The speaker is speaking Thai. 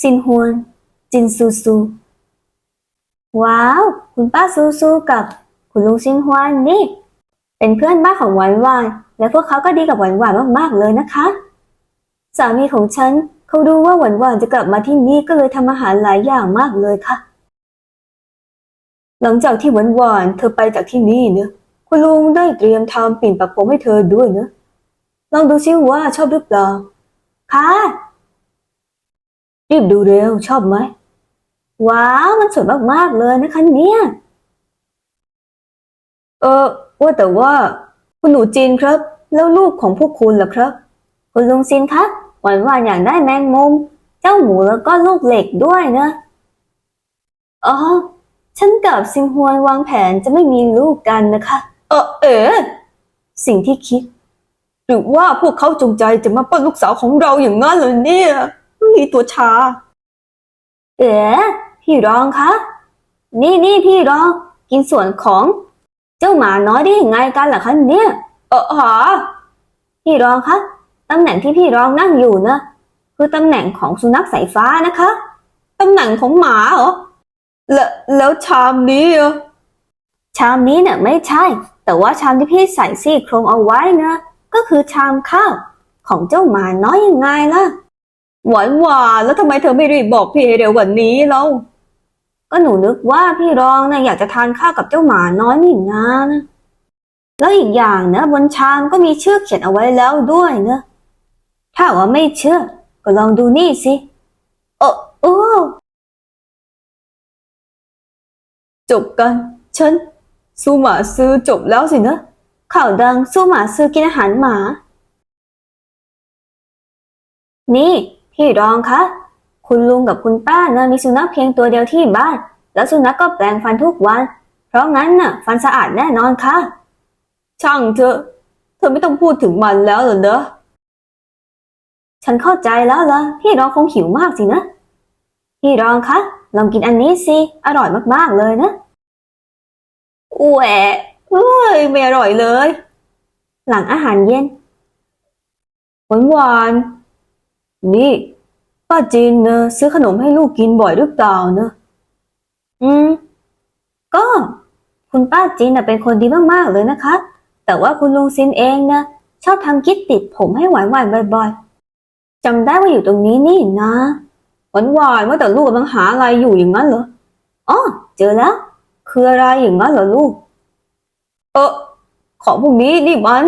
ซินฮวน จินซูซู ว้าว คุณป้าซูซูกับคุณลุงซินฮวนนี่ เป็นเพื่อนบ้านของหวานหวาน และพวกเขาก็ดีกับหวานหวานมากๆเลยนะคะ สามีของฉันเขารู้ว่าหวานหวานจะกลับมาที่นี่ก็เลยทำอาหารหลายอย่างมากเลยค่ะ หลังจากที่หวานหวานเธอไปจากที่นี่เนอะคุณลุงได้เตรียมทำปิ่นปักผมให้เธอด้วยเนอะลองดูซิว่าชอบหรือเปล่าค่ะ รีบดูเร็วชอบไหม ว้าว มันสวยมากๆเลยนะคะเนี่ย เออว่าแต่ว่า คุณหนูจีนครับ แล้วลูกของพวกคุณล่ะครับ คุณลุงซินครับหวานหวานอยากได้แมงมุม เจ้าหมูแล้วก็ลูกเหล็กด้วยนะอ๋อฉันกับซิงฮวนวางแผนจะไม่มีลูกกันนะคะ เออเอ๋สิ่งที่คิด หรือว่าพวกเขาจงใจจะมาป้นลูกสาวของเราอย่างนั้นเลยเนี่ย มีตัวชา เอ๋พี่รองคะ นี่นี่พี่รอง กินส่วนของ เจ้าหมาน้อยได้ยังไงกันล่ะคะเนี่ยเออหาพี่รองคะตำแหน่งที่พี่รองนั่งอยู่นะคือตำแหน่งของสุนัขสายฟ้านะคะตำแหน่งของหมาเหรอแล้วแล้วชามนี้อะชามนี้เนี่ยไม่ใช่ แต่ว่าชามที่พี่ใส่ซี่โครงเอาไว้นะก็คือชามข้าวของเจ้าหมาน้อยยังไงล่ะ หวานหวานแล้วทำไมเธอไม่รีบบอกพี่ให้เร็วกว่านี้เราก็หนูนึกว่าพี่รองนะอยากจะทานข้าวกับเจ้าหมาน้อยนี่นะนะแล้วอีกอย่างนะ บนชามก็มีชื่อเขียนเอาไว้แล้วด้วยเนะถ้าว่าไม่เชื่อ ก็ลองดูนี่สิเออโอ้จบกันฉันซูหมาซื้อจบแล้วสินะข่าวดังซูหมาซื้อกินอาหารหมา นี่ พี่รองคะ คุณลุงกับคุณป้านะมีสุนัขเพียงตัวเดียวที่บ้าน แล้วสุนัขก็แปรงฟันทุกวัน เพราะงั้นน่ะ ฟันสะอาดแน่นอนค่ะ ช่างเถอะ เธอไม่ต้องพูดถึงมันแล้วเหรอเนอะฉันเข้าใจแล้วละพี่รองคงหิวมากสินะ พี่รองคะลองกินอันนี้สิ อร่อยมากๆเลยนะแหวะเฮ้ยไม่อร่อยเลย หลังอาหารเย็น หวานหวาน นี่ป้าจีนเนอะซื้อขนมให้ลูกกินบ่อยหรือเปล่าเนอะอืม ก็ คุณป้าจีนน่ะเป็นคนดีมากๆเลยนะคะ แต่ว่าคุณลุงซินเองนะชอบทำกิ๊บติดผมให้หวานหวานๆบ่อยๆจำได้ว่าอยู่ตรงนี้นี่นะหวานหวานๆว่าแต่ลูกกำลังหาอะไรอยู่อย่างนั้นเหรออ๋อเจอแล้ว คืออะไรอย่างนั้นเหรอลูก เออของพวกนี้นี่มัน